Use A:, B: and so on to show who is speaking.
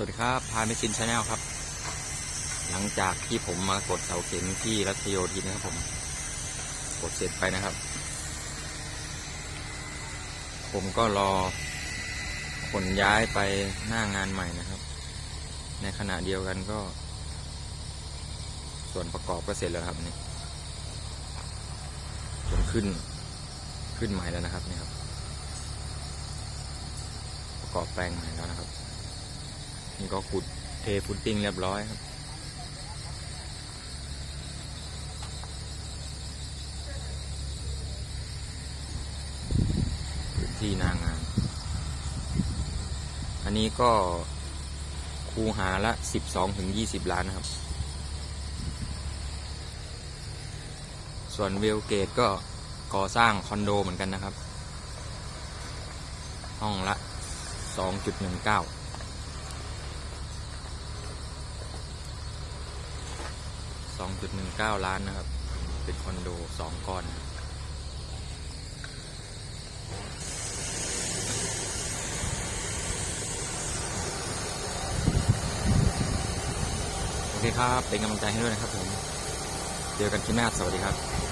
A: สวัสดีครับ พาไปกินชาแนลครับ หลังจากที่ผมมากดเสาเข็มที่รัชโยธินนะครับผม กดเสร็จไปนะครับ ผมก็รอขนย้ายไปหน้างานใหม่นะครับ ในขณะเดียวกันก็ ส่วนประกอบก็เสร็จแล้วครับนี่จนขึ้นขึ้นใหม่แล้วนะครับนี่ครับ ประกอบแปลงใหม่แล้วนะครับ นี่ก็ขุดเทฟุตติ้งเรียบร้อยครับพื้นที่นางาน อันนี้ก็คูหาละสิบสองถึงยี่สิบล้านนะครับ ส่วนเวลเกตก็ก่อสร้างคอนโดเหมือนกันนะครับ ห้องละส องจุดหนึ่งเก้าสองจุดหนึ่งเก้าล้านนะครับ เป็นคอนโดสองก้อนนะโอเคครับ เป็นกำลังใจให้ด้วยนะครับผม เจอกันที่หน้า สวัสดีครับ